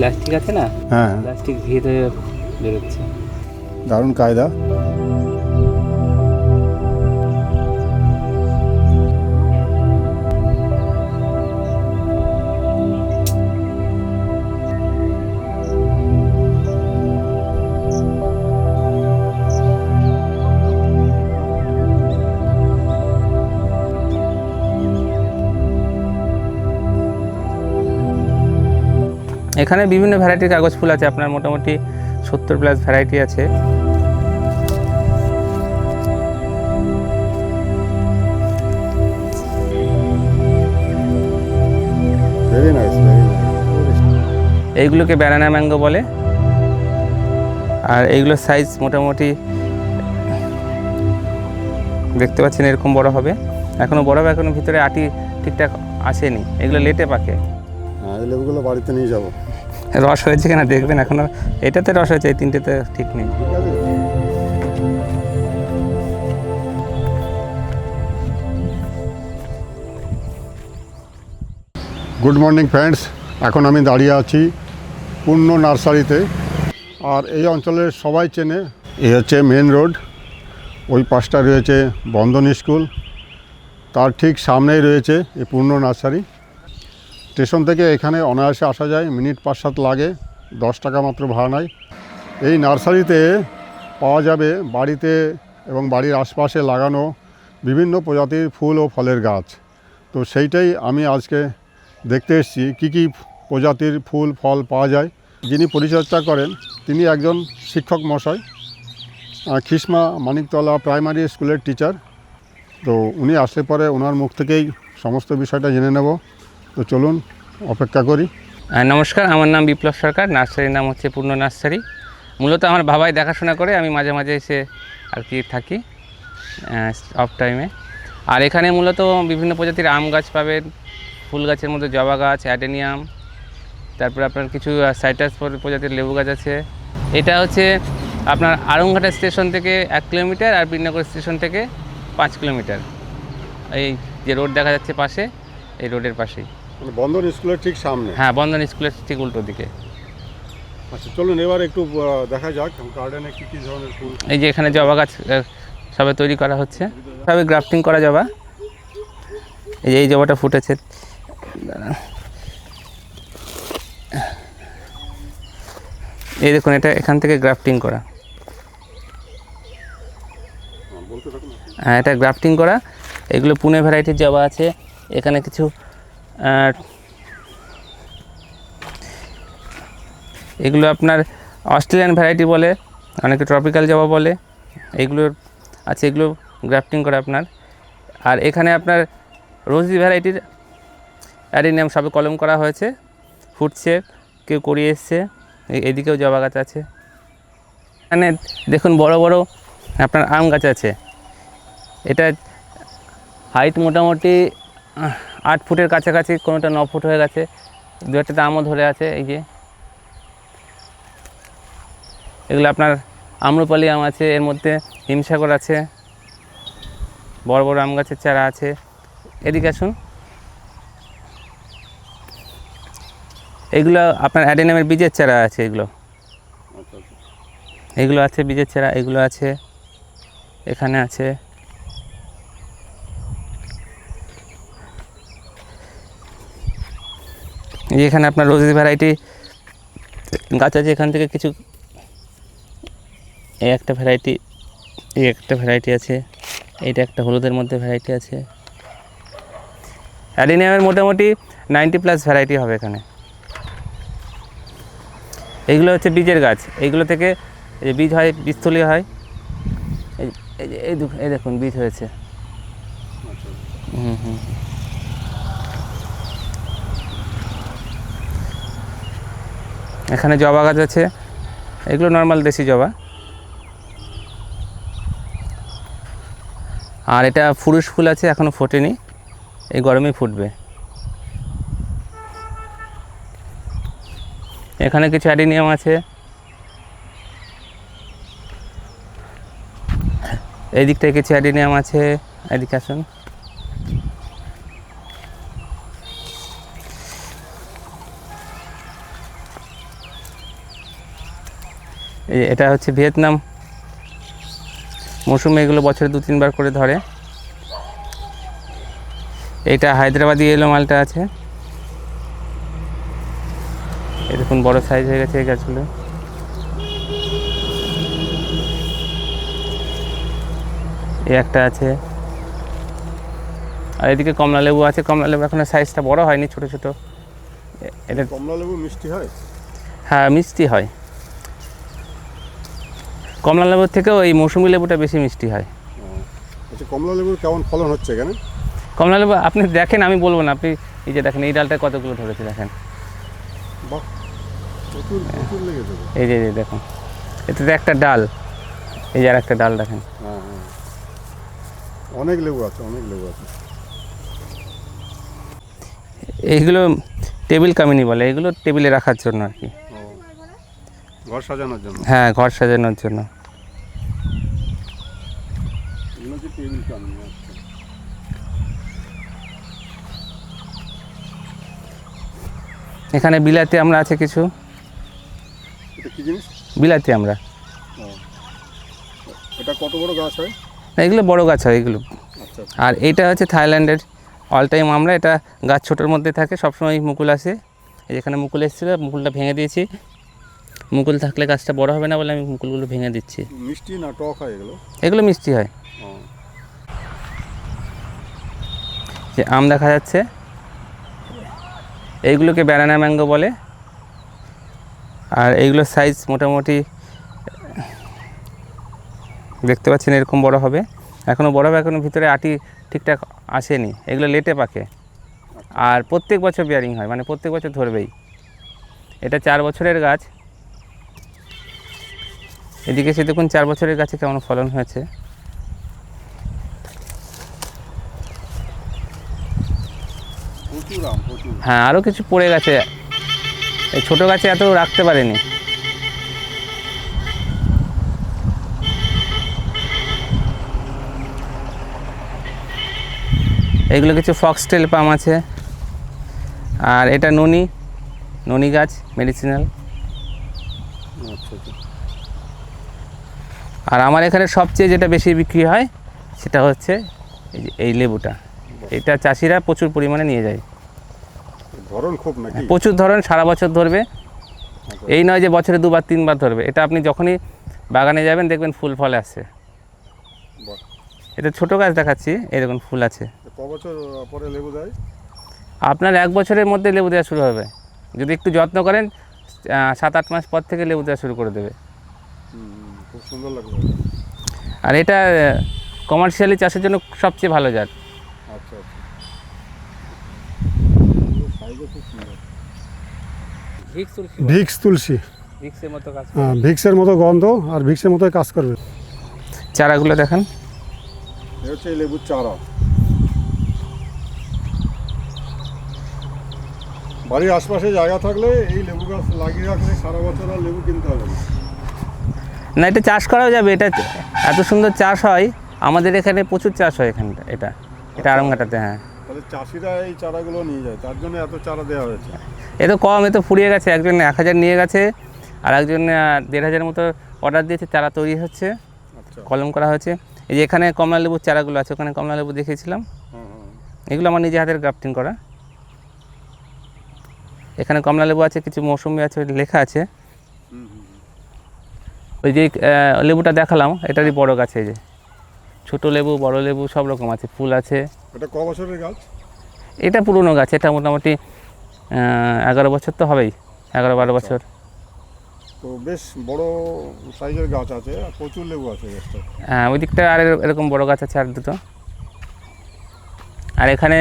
Plastic আছে না? হ্যাঁ। প্লাস্টিক ধীরে ধীরে বেরোচ্ছে। দারুণ কায়দা। এখানে বিভিন্ন ভ্যারাইটির কাগজ ফুল আছে আপনার মোটামুটি সত্তর প্লাস ভ্যারাইটি আছে। এইগুলোকে ব্যানানা ম্যাঙ্গো বলে। আর এইগুলোর সাইজ মোটামুটি দেখতে পাচ্ছেন এরকম বড় হবে। এখনও বড় হবে এখনও ভিতরে আটি ঠিকঠাক আসেনি। এগুলো লেটে পাকে। হ্যাঁ এই লেবুগুলো বাড়িতে নিয়ে যাব। রস হয়েছে কিনা দেখবেন এখনও। এটাতে রস হয়েছে, এই তিনটেতে ঠিক নেই। গুড মর্নিং ফ্রেন্ডস এখন আমি দাঁড়িয়ে আছি পূর্ণ নার্সারিতে। আর এই অঞ্চলের সবাই চেনে এই হচ্ছে মেন রোড ওই পাশটা রয়েছে বন্ধন স্কুল। তার ঠিক সামনেই রয়েছে এই পূর্ণ নার্সারি। স্টেশন থেকে এখানে অনায়াসে আসা যায়, মিনিট পাঁচ সাত লাগে, দশ টাকা মাত্র ভাড়া নেয়। এই নার্সারিতে পাওয়া যাবে বাড়িতে এবং বাড়ির আশপাশে লাগানো বিভিন্ন প্রজাতির ফুল ও ফলের গাছ। তো সেইটাই আমি আজকে দেখতে এসেছি, কী কী প্রজাতির ফুল, ফল পাওয়া যায়। যিনি পরিচর্যা করেন, তিনি একজন শিক্ষক মশাই খিসমা মানিকতলা প্রাইমারি স্কুলের টিচার। তো উনি আসলে পরে ওনার মুখ থেকেই সমস্ত বিষয়টা জেনে নেব। তো চলুন অপেক্ষা করি। নমস্কার, আমার নাম বিপ্লব সরকার, নার্সারির নাম হচ্ছে পূর্ণ নার্সারি। মূলত আমার বাবাই দেখাশোনা করে, আমি মাঝে মাঝে এসে আর কি থাকি অফ টাইমে আর এখানে মূলত বিভিন্ন প্রজাতির আম গাছ পাবেন, ফুল গাছের মধ্যে জবা গাছ, অ্যাডেনিয়াম, তারপরে আপনার কিছু সাইটাস প্রজাতির লেবু গাছ আছে। এটা হচ্ছে আপনার আরংঘাটা স্টেশন থেকে এক কিলোমিটার আর বীরনগর স্টেশন থেকে পাঁচ কিলোমিটার। এই যে রোড দেখা যাচ্ছে পাশে, এই রোডের পাশেই। বন্ধন স্কুলের ঠিক সামনে? হ্যাঁ বন্ধন স্কুলের ঠিক উল্টো দিকে। আচ্ছা চলুন এবার একটু দেখা যাক গার্ডেনে কী কী ধরনের ফুল। এই যে এখানে জবা গাছ সবে তৈরি করা হচ্ছে। সবে গ্রাফটিং করা জবা। এই যে এই জবাটা ফুটেছে। এই দেখুন এটা এখান থেকে গ্রাফটিং করা। হ্যাঁ এটা গ্রাফটিং করা। এগুলো পুনে ভ্যারাইটির জবা আছে। এখানে কিছু এগুলো আপনার অস্ট্রেলিয়ান ভ্যারাইটি বলে, অনেকে ট্রপিক্যাল জবা বলে, এগুলো আছে, এগুলো গ্রাফটিং করে আপনার। আর এখানে আপনার রোজি ভ্যারাইটির অ্যাডিনিয়াম সবে কলম করা হয়েছে, ফুটছে, কেউ করিয়ে এসছে এদিকেও জবা গাছ আছে। এখানে দেখুন বড় বড় আপনার আম গাছ আছে। এটা হাইট মোটামুটি আট ফুটের কাছাকাছি কোনোটা ন ফুট হয়ে গেছে। দু একটা দামও ধরে আছে এই যে। এগুলো আপনার আম্রপালি আম আছে এর মধ্যে হিমসাগর আছে বড় বড় আম গাছের চারা আছে। এদিকে আসুন। এগুলো আপনার অ্যাডেনামের বীজের চারা আছে এগুলো। আচ্ছা আচ্ছা। এগুলো আছে বীজের চারা এগুলো আছে এখানে আছে এই যে এখানে আপনার রোজি ভ্যারাইটি গাছ আছে এখান থেকে কিছু, এই একটা ভ্যারাইটি এই একটা ভ্যারাইটি আছে, এইটা একটা হলুদের মধ্যে ভ্যারাইটি আছে। অ্যাডিনিয়ামের মোটামুটি নাইনটি প্লাস ভ্যারাইটি হবে এখানে। এইগুলো হচ্ছে বীজের গাছ। এইগুলো থেকে যে বীজ হয় বীজতলি হয়, এই এই দেখুন- বীজ হয়েছে। হুম হুম। এখানে জবা গাছ আছে। এগুলো নর্মাল দেশি জবা। আর এটা ফুরুষ ফুল আছে এখনও ফোটেনি। এই গরমেই ফুটবে। এখানে কিছু অ্যাডিনিয়াম আছে। এই দিকটায় কিছু অ্যাডিনিয়াম আছে। এদিকে আসুন। এটা হচ্ছে ভিয়েতনাম। মৌসুমে এগুলো বছরে দু তিনবার করে ধরে। এটা হায়দ্রাবাদি এলো মালটা আছে। এরকম বড় সাইজ হয়ে গেছে এই গাছগুলো। এই একটা আছে। আর এদিকে কমলা লেবু আছে। কমলা লেবু এখন সাইজটা বড় হয়নি ছোট ছোট। এটা কমলা লেবু মিষ্টি হয়? হ্যাঁ মিষ্টি হয়। কমলা লেবুর থেকেও এই মৌসুমি লেবুটা বেশি মিষ্টি হয়। আচ্ছা কমলা লেবুর কেমন ফলন হচ্ছে এখানে? কমলা লেবু আপনি দেখেন আমি বলব না আপনি এই যে দেখেন এই ডালটায় কতগুলো ধরেছে দেখেন। এই যে দেখুন এতে তো একটা ডাল এই যে আর একটা ডাল দেখেন। হ্যাঁ হ্যাঁ। অনেক লেবু আছে অনেক লেবু আছে। এইগুলো টেবিল কামিনি বলে এগুলো টেবিলে রাখার জন্য আর কি। ঘর সাজানোর জন্য? হ্যাঁ ঘর সাজানোর জন্য। আচ্ছা এখানে বিলাতি আমরা আছে কিছু। এটা বিলাতি আমরা। এটা কত বড় গাছ হয়? এগুলো বড় গাছ হয় এগুলো। আচ্ছা আর এইটা হচ্ছে থাইল্যান্ডের অল টাইম আমরা এটা গাছ ছোটোর মধ্যে থাকে সবসময় মুকুল আসে। এই যেখানে মুকুল এসেছিল মুকুলটা ভেঙে দিয়েছি। মুকুল থাকলে গাছটা বড় হবে না বলে আমি মুকুলগুলো ভেঙে দিচ্ছি। মিষ্টি না টক হয় এগুলো? এগুলো মিষ্টি হয়। যে আম দেখা যাচ্ছে এইগুলোকে ব্যানানা ম্যাঙ্গো বলে। আর এইগুলোর সাইজ মোটামুটি দেখতে পাচ্ছেন এরকম বড় হবে। এখনও বড় হবে এখনও ভিতরে আটি ঠিকঠাক আসেনি। এগুলো লেটে পাকে। আর প্রত্যেক বছর বিয়ারিং হয় মানে প্রত্যেক বছর ধরবেই। এটা চার বছরের গাছ। এদিকে সে দেখুন চার বছরের গাছে কেমন ফলন হয়েছে। হ্যাঁ আরও কিছু পড়ে গেছে। এই ছোটো গাছে এত রাখতে পারেনি। এইগুলো কিছু ফক্সটেল পাম আছে। আর এটা ননি ননি গাছ মেডিসিনাল আচ্ছা আচ্ছা। আর আমার এখানে সবচেয়ে যেটা বেশি বিক্রি হয় সেটা হচ্ছে এই যে এই লেবুটা। এটা চাষিরা প্রচুর পরিমাণে নিয়ে যায়। ধরন খুব নাকি? প্রচুর ধরন সারা বছর ধরবে। এই নয় যে বছরে দুবার তিনবার ধরবে। এটা আপনি যখনই বাগানে যাবেন দেখবেন ফুল ফল আসছে এটা ছোট গাছ দেখাচ্ছি এই দেখুন ফুল আছে। পরে লেবু দেয়? আপনার এক বছরের মধ্যে লেবু দেওয়া শুরু হবে। যদি একটু যত্ন করেন সাত আট মাস পর থেকে লেবু দেওয়া শুরু করে দেবে। সুন্দর লাগল আর এটা কমার্শিয়ালি চাষের জন্য সবচেয়ে ভালো জাত। আচ্ছা আচ্ছা। ভিক্স তুলসী ভিক্সের মতো গাছ হ্যাঁ, ভিক্সের মতো গন্ধ আর ভিক্সের মতো কাজ করবে। চারাগুলো দেখেন। হচ্ছে লেবুর চারা। বাড়ির আশপাশে জায়গা থাকলে এই লেবু গাছ লাগিয়ে রাখলে সারা বছর আর লেবু কিনতে হবে না। না এটা চাষ করাও যাবে এটা এত সুন্দর চাষ হয় আমাদের এখানে প্রচুর চাষ হয় এখানটা এটা এটা আরামঘাটাতে হ্যাঁ। চাষিরা এই চারাগুলো নিয়ে যায় তার জন্য এত চারা দেওয়া হয়েছে। এ তো কম এ তো ফুরিয়ে গেছে একজন এক হাজার নিয়ে গেছে আর একজন দেড় হাজার মতো অর্ডার দিয়েছে চারা তৈরি হচ্ছে আচ্ছা। কলম করা হয়েছে। এই যে এখানে কমলা লেবুর চারাগুলো আছে ওখানে কমলা লেবু দেখিয়েছিলাম। হ্যাঁ এগুলো আমার নিজে হাতের গ্রাফটিং করা। এখানে কমলা লেবু আছে কিছু মৌসুমি আছে লেখা আছে। ওই যে লেবুটা দেখালাম এটারই বড় গাছ এই যে। ছোটো লেবু বড় লেবু সব রকম আছে ফুল আছে। এটা ক বছরের গাছ? এটা পুরনো গাছ এটা মোটামুটি এগারো বছর তো হবেই এগারো বারো বছর। তো বেশ বড় সাইজের গাছ আছে আর প্রচুর লেবু আছে গাছটা হ্যাঁ ওই দিকটা আর এরকম বড় গাছ আছে আর দুটো। আর এখানে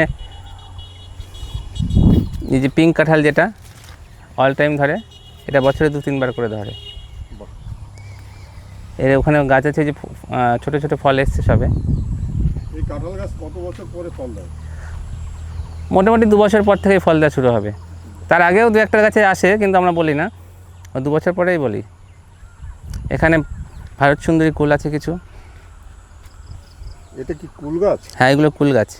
এই যে পিঙ্ক কাঁঠাল যেটা অল টাইম ধরে এটা বছরে দু তিনবার করে ধরে। এর ওখানে গাছ আছে যে ছোট ছোট ফল এসছে সবে। এই কাঁঠাল গাছ কত বছর পরে ফল দেয়? মোটামুটি দু বছর পর থেকেই ফল দেওয়া শুরু হবে। তার আগেও দু একটা গাছে আসে কিন্তু আমরা বলি না। দু বছর পরেই বলি। এখানে ভারত সুন্দরী কুল আছে কিছু। এটা কি কুল গাছ? হ্যাঁ এগুলো কুল গাছ।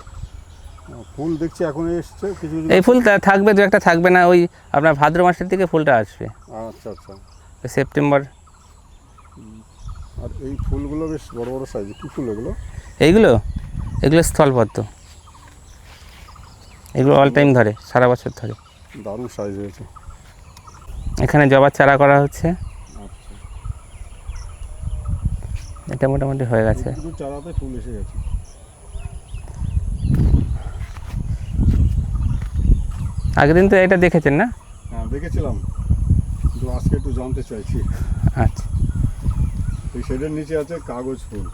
ফুল দেখছি এখন এসছে কিছু এই ফুল থাকবে দু একটা থাকবে না ওই আপনার ভাদ্র মাসের দিকে ফুলটা আসবে। আচ্ছা আচ্ছা। সেপ্টেম্বর আর এই ফুলগুলো বেশ বড় বড় সাইজ কী ফুল এগুলো? এইগুলো? এগুলো স্থলপদ্ম। এগুলো অল টাইম ধরে সারা বছর ধরে। দারুণ সাইজ হয়েছে। এখানে জবার চারা করা হচ্ছে। আচ্ছা। এটা মোটামুটি হয়ে গেছে। চারাতে ফুল এসে গেছে। আগের দিন তো এটা দেখেছেন না? হ্যাঁ দেখেছিলাম। কিন্তু আজকে একটু জানতে চাইছি। আচ্ছা। নিচে আছে কাগজ ফুল।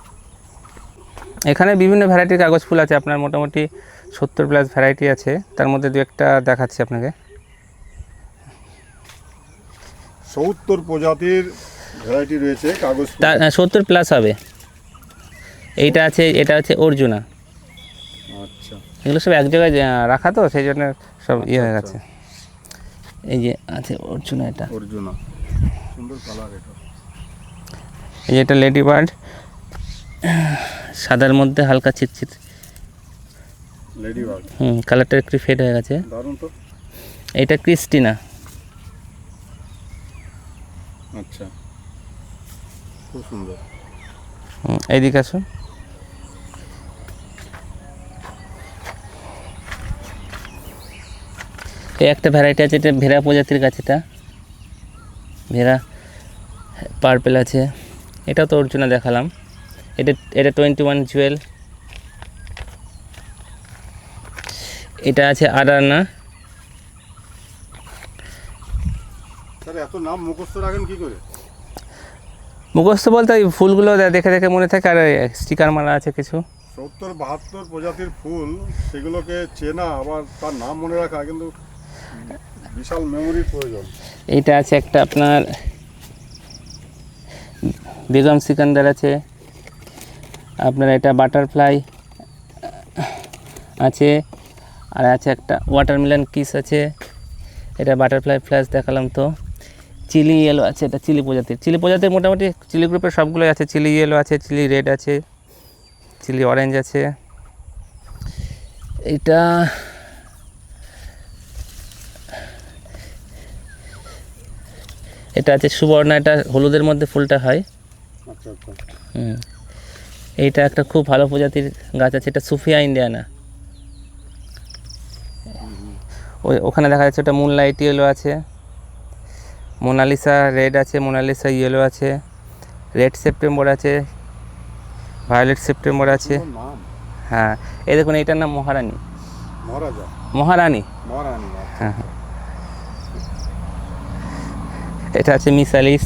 এখানে বিভিন্ন ভ্যারাইটির কাগজ ফুল আছে আপনার মোটামুটি সত্তর প্লাস ভ্যারাইটি আছে। তার মধ্যে দু একটা দেখাচ্ছি আপনাকে। সত্তর প্রজাতির ভ্যারাইটি রয়েছে কাগজ সত্তর প্লাস হবে। এইটা আছে এটা হচ্ছে অর্জুনা। আচ্ছা। এগুলো সব এক জায়গায় রাখা তো সেই জন্য সব ইয়ে হয়ে আচ্ছা, গেছে। এই যে আছে অর্জুনা এটা। অর্জুনা। সুন্দর কালার এটা। এই যে এটা লেডি বার্ড। সাদার মধ্যে হালকা চিটচিট লেডি বার্ড? হুম কালারটা একটু ফেড হয়ে গেছে। দারুণ তো। এটা ক্রিস্টিনা। আচ্ছা। খুব সুন্দর। হুম, এইদিকে আসুন। এই একটা ভ্যারাইটি আছে এটা ভেড়া প্রজাতির গাছ এটা। ভেড়া পার্পেল আছে। এটা তো অর্জুনা দেখালাম। এটা এটা টোয়েন্টি ওয়ান জুয়েল এটা আছে নাম মুখস্থ রাখেন কি করে? মুখস্থ বলতে ওই ফুলগুলো দেখে দেখে মনে থাকে আর স্টিকার মারা আছে কিছু। সত্তর বাহাত্তর প্রজাতির ফুল সেগুলোকে চেনা আবার তার নাম মনে রাখা কিন্তু বিশাল মেমোরির প্রয়োজন। এইটা আছে একটা আপনার বেগম সিকান্দার আছে। আপনার এটা বাটারফ্লাই আছে। আর আছে একটা ওয়াটারমেলন কিস আছে। এটা বাটারফ্লাই ফ্ল্যাশ দেখালাম তো। চিলি ইয়েলো আছে, এটা চিলি প্রজাতির। চিলি প্রজাতির মোটামুটি চিলি গ্রুপের সবগুলোই আছে। চিলি ইয়েলো আছে চিলি রেড আছে চিলি অরেঞ্জ আছে। এটা এটা আছে সুবর্ণা, এটা হলুদের মধ্যে ফুলটা হয়। হুম। এইটা একটা খুব ভালো প্রজাতির গাছ আছে এটা সুফিয়া ইন্ডিয়ানা। ওই ওখানে দেখা যাচ্ছে ওটা মুনলাইট ইয়েলো আছে। মোনালিসা রেড আছে মোনালিসা ইয়েলো আছে। রেড সেপ্টেম্বর আছে ভায়োলেট সেপ্টেম্বর আছে। হ্যাঁ এই দেখুন এইটার নাম মহারানী। মহারানী? মহারানী আচ্ছা। হ্যাঁ হ্যাঁ। এটা আছে মিসালিস।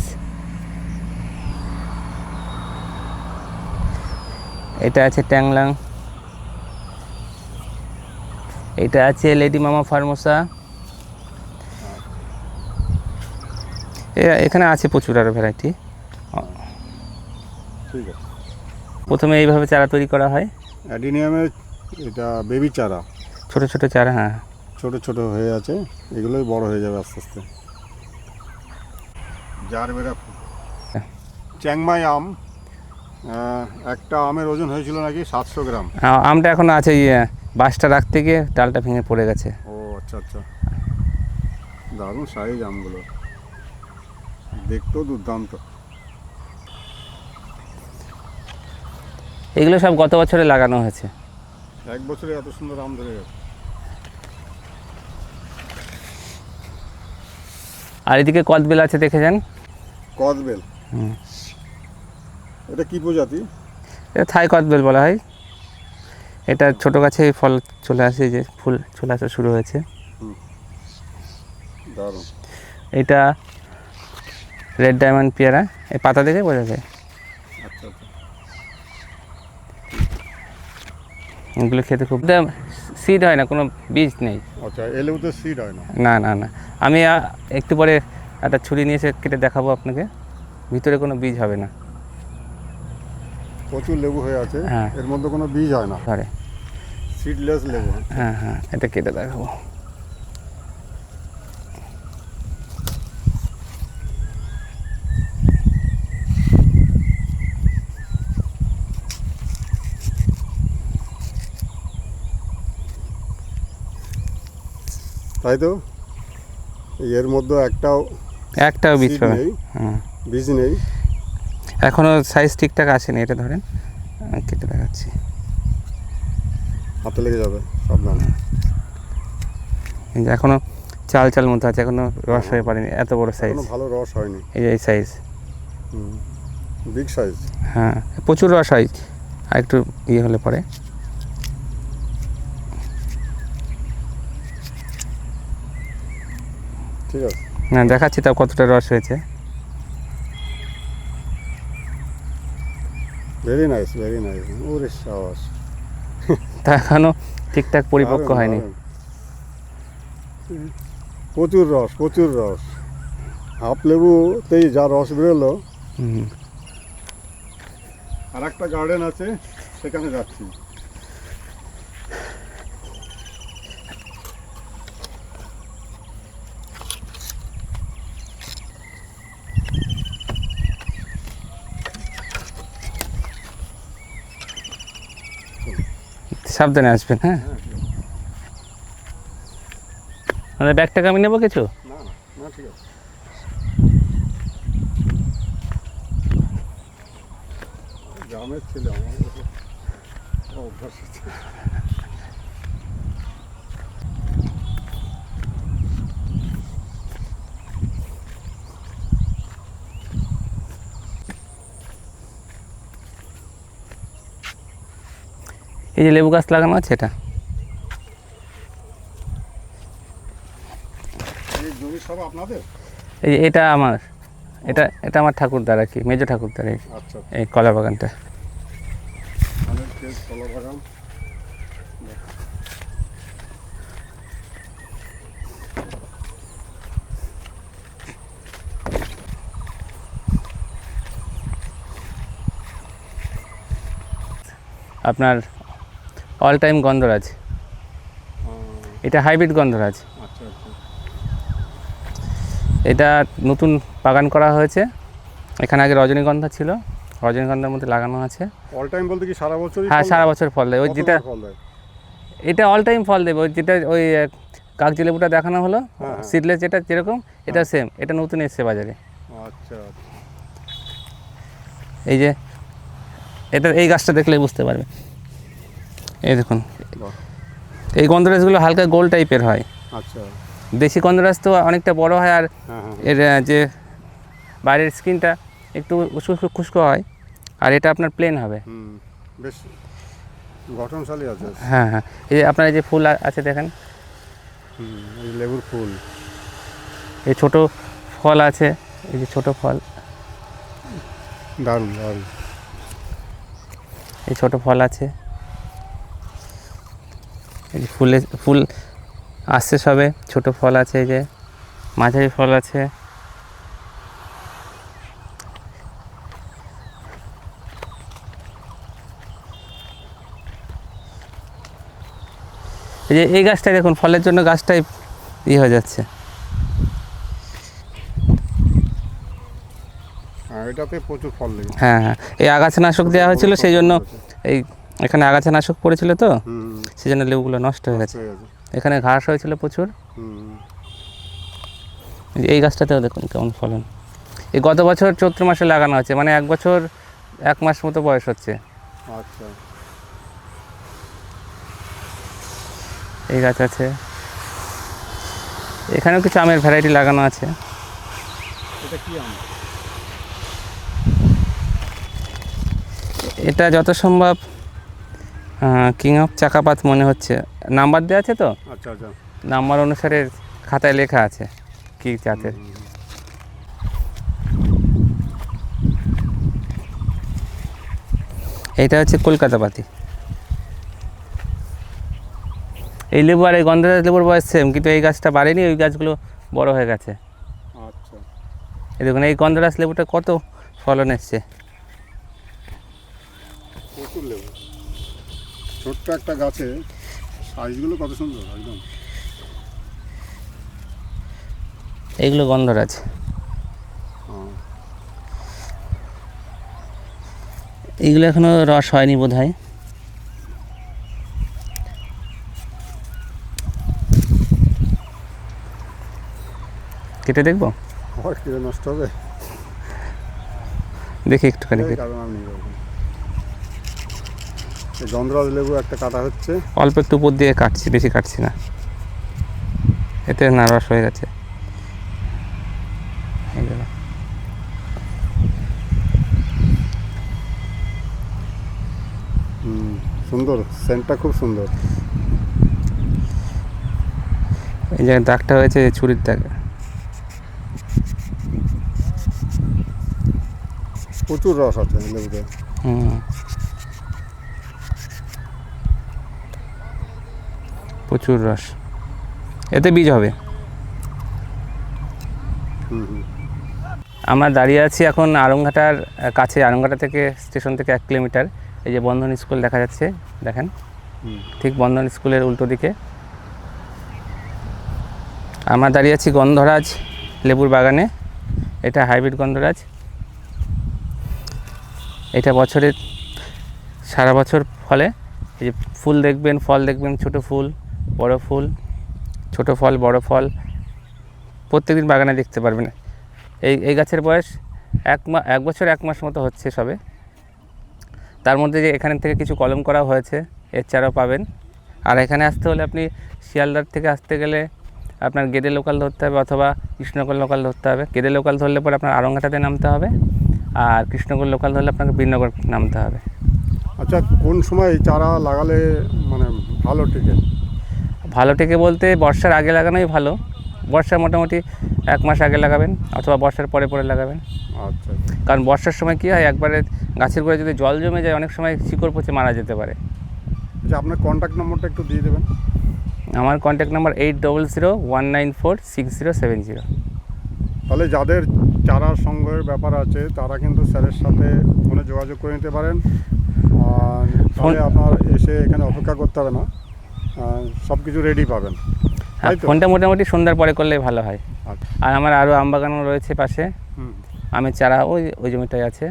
এটা আছে ট্যাংলাং। এটা আছে লেডি মামা ফার্মোসা। এখানে আছে প্রচুর আরও ভ্যারাইটি প্রথমে এইভাবে চারা তৈরি করা হয়। অ্যাডিনিয়ামের এটা বেবি চারা। ছোট ছোট চারা হ্যাঁ। ছোট ছোট হয়ে আছে। এগুলোই বড় হয়ে যাবে আস্তে আস্তে। জার বেরা চ্যাংমাই আম। একটা আমের ওজন হয়েছিল নাকি সাতশো গ্রাম? আ- আমটা এখনও আছে ইয়ে বাসটা রাখতে গিয়ে ডালটা ভেঙে পড়ে গেছে। ও আচ্ছা আচ্ছা। দারুণ সাইজ আমগুলো। দেখতেও দুর্দান্ত। এগুলো সব গত বছরে লাগানো হয়েছে। এক বছরে এত সুন্দর আম ধরে গেছে। আর এদিকে কদবেল আছে দেখে যান। কদবেল? হুম। এটা কি প্রজাতি? এটা থাই কদবেল বলা হয়। এটা ছোট গাছে ফল চলে আসে যে ফুল চলে আসা শুরু হয়েছে। দারুণ। এটা রেড ডায়মন্ড পেয়ারা এই পাতা দেখে বোঝা যায়। আচ্ছা আচ্ছা। এগুলো খেতে খুব সিড হয় না কোনো বীজ নেই। আচ্ছা সিড হয় না। না না না। আমি একটু পরে একটা ছুরি নিয়ে এসে কেটে দেখাবো আপনাকে। ভিতরে কোনো বীজ হবে না। প্রচুর লেবু হয়ে আছে। হ্যাঁ। এর মধ্যে কোনো বীজ হয় না। ধরে সিডলেস লেবু। হ্যাঁ হ্যাঁ এটা কেটে দেখাবো। তাই তো? এর মধ্যে একটাও একটাও বীজ পাবে। নেই। হুম বীজ নেই। এখনও সাইজ ঠিকঠাক আসেনি এটা ধরেন। কেটে দেখাচ্ছি। হাতে লেগে যাবে সাবধান। এই যে এখনও চাল চাল মতো আছে এখনও রস হয়ে পারেনি এত বড় সাইজ ভালো রস হয়নি। এই যে এই সাইজ বিগ সাইজ হ্যাঁ প্রচুর রস হয় আর একটু ইয়ে হলে পরে। ঠিক আছে। না দেখাচ্ছি তাও কতটা রস হয়েছে। ভেরি নাইস ভেরি নাইস ওরে সাবাস তা এখনও ঠিকঠাক পরিপক্ক হয়নি। প্রচুর রস প্রচুর রস। হাফ লেবুতেই যা রস বেরোলো। আর একটা গার্ডেন আছে সেখানে যাচ্ছি। সাবধানে আসবেন হ্যাঁ? মানে ব্যাগটা আমি নেব কিছু? গ্রামের ছেলে আমার অভ্যাস আছে এই যে লেবু গাছ লাগানো আছে এটা? এই এটা আমার এটা এটা আমার ঠাকুরদার আর কি মেজো ঠাকুরদার এই আচ্ছা এই কলা বাগানটা। বাগান? আপনার অল টাইম গন্ধরাজ এটা হাইব্রিড গন্ধরাজ আচ্ছা আচ্ছা। এটা নতুন বাগান করা হয়েছে। এখানে আগে রজনীগন্ধা ছিল। রজনীগন্ধার মধ্যে লাগানো আছে। অল টাইম বলতে কি সারা বছরই হ্যাঁ সারা বছর ফল দেয়। ওই যেটা এটা অল টাইম ফল দেবে। ওই যেটা ওই কাগজি লেবুটা দেখানো হলো। হ্যাঁ, হ্যাঁ। সিডলেস যেটা যেরকম এটা সেম এটা নতুন এসছে বাজারে। আচ্ছা এই যে এটা এই গাছটা দেখলে বুঝতে পারবে। এই দেখুন। এই গন্ধরাজগুলো হালকা গোল টাইপের হয়। আচ্ছা। দেশি গন্ধরাজ তো অনেকটা বড় হয় আর হ্যাঁ হ্যাঁ। এর যে বাইরের স্কিনটা একটু খুস্কো হয় আর এটা আপনার প্লেন হবে। হুম বেশ গঠনশালী আছে। হ্যাঁ হ্যাঁ। এই যে আপনার এই যে ফুল আছে দেখেন। হুম এই লেবুর ফুল। এই ছোট ফল আছে এই যে ছোট ফল। দারুণ দারুণ। এই ছোট ফল আছে। ফুলে ফুল আসছে সবে ছোট ফল আছে এই যে মাঝারি ফল আছে। এই যে এই গাছটাই দেখুন ফলের জন্য গাছটাই ইয়ে হয়ে যাচ্ছে। হ্যাঁ এটাতে প্রচুর ফল হ্যাঁ হ্যাঁ। এই আগাছানাশক দেওয়া হয়েছিল সেই জন্য এই এখানে আগাছানাশক পড়েছিল তো? সেই জন্য লেবুগুলো নষ্ট হয়ে গেছে। এখানে ঘাস হয়েছিল প্রচুর। এই গাছটাতেও দেখুন কেমন ফলন। এই গত বছর চৈত্র মাসে লাগানো হচ্ছে মানে এক বছর এক মাস মতো বয়স হচ্ছে। আচ্ছা। এই গাছ আছে। এখানেও কিছু আমের ভ্যারাইটি লাগানো আছে। এটা কি আম? এটা যত সম্ভব কিং অফ চাকাপাত মনে হচ্ছে। নাম্বার দেওয়া আছে তো? আচ্ছা আচ্ছা। নাম্বার অনুসারে খাতায় লেখা আছে কি জাতের। এইটা হচ্ছে কলকাতা পাতি। এই লেবু আর এই গন্ধরাজ লেবুর বয়স সেম কিন্তু এই গাছটা বাড়েনি ওই গাছগুলো বড় হয়ে গেছে। আচ্ছা। এই দেখুন এই গন্ধরাজ লেবুটা কত ফলন এসছে প্রচুর লেবু ছোট্ট একটা গাছে সাইজগুলো কত সুন্দর একদম। এইগুলো গন্ধরাজ। হ্যাঁ। এইগুলো এখনও রস হয়নি বোধ হয় কেটে দেখব? নষ্ট হবে। দেখি একটুখানি কারণ আমি গন্ধরাজ লেবু একটা কাটা হচ্ছে। অল্প একটু উপর দিয়ে কাটছি বেশি কাটছি না। এতে নার্ভাস হয়ে গেছে। হুম, সুন্দর সেন্টটা খুব সুন্দর। এই যে দাগটা হয়েছে ছুরির দাগ। প্রচুর রস আছে লেবুতে। হুম। প্রচুর রস। এতে বীজ হবে। আমরা দাঁড়িয়ে আছি এখন আরংঘাটার কাছে, আরংঘাটা থেকে স্টেশন থেকে এক কিলোমিটার। এই যে বন্ধন স্কুল দেখা যাচ্ছে, দেখেন। ঠিক বন্ধন স্কুলের উল্টো দিকে। আমরা দাঁড়িয়ে আছি গন্ধরাজ লেবুর বাগানে। এটা হাইব্রিড গন্ধরাজ। এটা বছরে সারা বছর ফলে। এই যে ফুল দেখবেন, ফল দেখবেন, ছোট ফুল। বড় ফুল, ছোট ফল, বড় ফল, প্রত্যেকদিন বাগানে দেখতে পারবেন। এই এই গাছের বয়স এক মা, এক বছর, এক মাস মতো হচ্ছে সবে। তার মধ্যে যে এখান থেকে কিছু কলম করা হয়েছে, এর চারাও পাবেন। আর এখানে আসতে হলে আপনি শিয়ালদার থেকে আসতে গেলে আপনার গেদে লোকাল ধরতে হবে অথবা কৃষ্ণগর লোকাল ধরতে হবে। গেদে লোকাল ধরলে পরে আপনার আরংঘাটাতে নামতে হবে আর কৃষ্ণগর লোকাল ধরলে আপনাকে বীরনগর নামতে হবে। আচ্ছা কোন সময় চারা লাগালে মানে ভালো টিকে? ভালো থেকে বলতে বর্ষার আগে লাগানোই ভালো। বর্ষার মোটামুটি এক মাস আগে লাগাবেন অথবা বর্ষার পরে পরে লাগাবেন। আচ্ছা। কারণ বর্ষার সময় কী হয় একবারে গাছের গোড়ায় যদি জল জমে যায় অনেক সময় শিকড় পচে মারা যেতে পারে। আচ্ছা আপনার কন্ট্যাক্ট নম্বরটা একটু দিয়ে দেবেন। আমার contact number eight double zero one nine four six zero seven zero তাহলে যাদের চারার সংগ্রহের ব্যাপার আছে তারা কিন্তু স্যারের সাথে ফোনে যোগাযোগ করে নিতে পারেন। আর আপনার এসে এখানে অপেক্ষা করতে হবে না। সব কিছু রেডি পাবেন। হ্যাঁ ফোনটা মোটামুটি সন্ধ্যার পরে করলে ভালো হয়। আচ্ছা। আর আমার আরও আম বাগানও রয়েছে পাশে। আমের চারা ওই ওই জমিটায় আছে।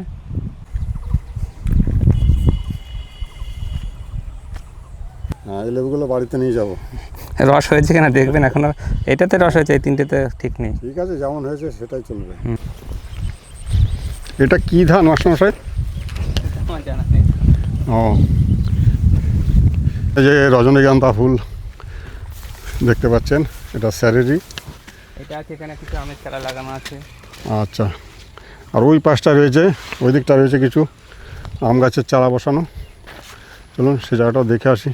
হ্যাঁ এই লেবুগুলো বাড়িতে নিয়ে যাব। রস হয়েছে কিনা দেখবেন এখনও এটাতে রস হয়েছে এই তিনটেতে ঠিক নেই। ঠিক আছে যেমন হয়েছে সেটাই চলবে। হুম। এটা কি ধান জানা নেই। ও। এই যে রজনীগন্ধা ফুল দেখতে পাচ্ছেন এটা স্যারেরই। এটা আছে এখানে কিছু আমের চারা লাগানো আছে। আচ্ছা আর ওই পাশটা রয়েছে ওই দিকটা রয়েছে কিছু আম গাছের চারা বসানো। চলুন সে জায়গাটাও দেখে আসি।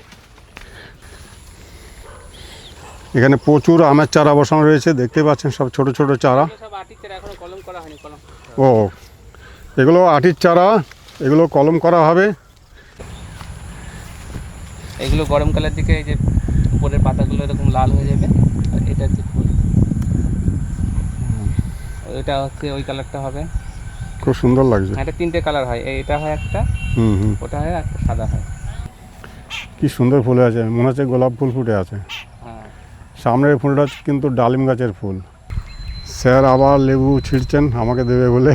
এখানে প্রচুর আমের চারা বসানো রয়েছে দেখতে পাচ্ছেন সব ছোট ছোট চারা। ও এগুলো আটির চারা এগুলো কলম করা হবে। এগুলো গরমকালের দিকে এই যে উপরের পাতাগুলো এরকম লাল হয়ে যাবে আর এটা হচ্ছে ফুল এটা হচ্ছে ওই কালারটা হবে। খুব সুন্দর লাগছে। এটা তিনটে কালার হয় এটা হয় একটা হুম হুম। ওটা হয় একটা সাদা হয়। কি সুন্দর ফুলে আছে মনে হচ্ছে গোলাপ ফুল ফুটে আছে। হ্যাঁ। সামনের ফুলটা কিন্তু ডালিম গাছের ফুল। স্যার আবার লেবু ছিঁড়ছেন আমাকে দেবে বলে।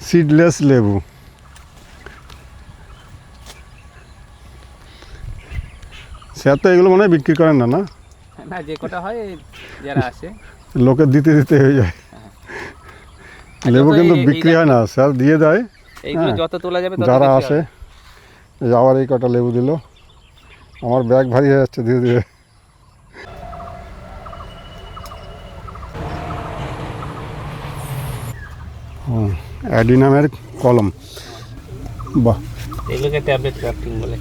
সিডলেস লেবু। স্যার তো এগুলো মনে হয় বিক্রি করেন না না? না যে কটা হয় যারা আসে। লোকে দিতে দিতে হয়ে যায়। লেবু কিন্তু বিক্রি হয় না স্যার দিয়ে দেয়। হ্যাঁ। যত তোলা যাবে যারা আসে আবার এই কটা লেবু দিল। আমার ব্যাগ ভারী হয়ে যাচ্ছে ধীরে ধীরে। অ্যাডিনামের কলম। বাহ। এগুলোকে ট্যাবলেট ক্রাফটিং বলে।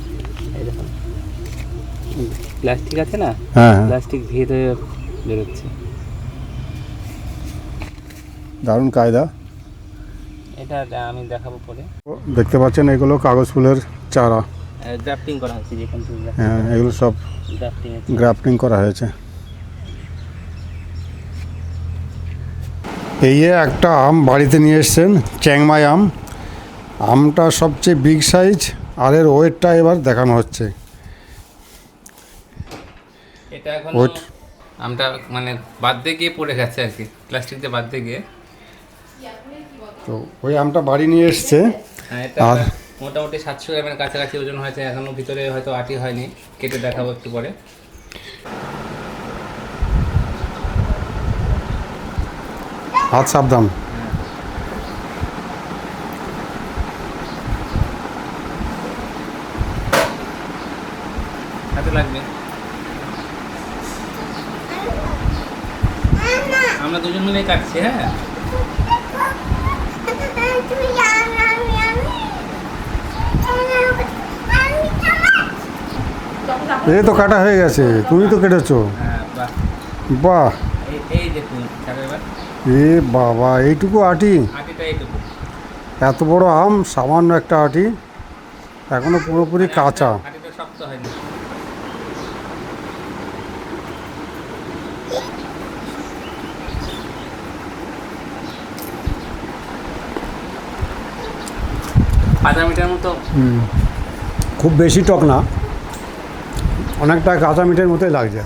প্লাস্টিক আছে না? হ্যাঁ হ্যাঁ। প্লাস্টিক ধীরে ধীরে বেরোচ্ছে। দারুণ কায়দা। এটা আমি দেখাবো পরে। দেখতে পাচ্ছেন এগুলো কাগজ ফুলের চারা। গ্রাফটিং করা হচ্ছে যেখান থেকে হ্যাঁ এগুলো সব গ্রাফটিং করা হয়েছে। এই যে একটা আম বাড়িতে নিয়ে এসছেন চ্যাংমাই আম। আমটা সবচেয়ে বিগ সাইজ আর এর ওয়েটটা এবার দেখানো হচ্ছে। এটা এখন আমটা মানে বাদ দিয়ে গিয়ে পড়ে গেছে আর কি প্লাস্টিক দিয়ে বাদ দিয়ে গিয়ে। তো ওই আমটা বাড়ি নিয়ে এসছে। হ্যাঁ, আর মোটামুটি সাতশো গ্রামের কাছাকাছি ওজন হয়েছে এখনও ভিতরে হয়তো আটি হয়নি কেটে দেখাবো একটু পরে। হাত সাবধান। হাতে লাগবে। আমরা দুজন মিলে কাটছি হ্যাঁ? এই তো কাটা হয়ে গেছে তুমি তো কেটেছো। হ্যাঁ বাহ। এ বাবা এইটুকু আটি? এত বড় আম সামান্য একটা আটি এখনও পুরোপুরি কাঁচা। আধা মিটার মতো। খুব বেশি টক না। অনেকটা কাঁচা মিঠের মতোই লাগছে।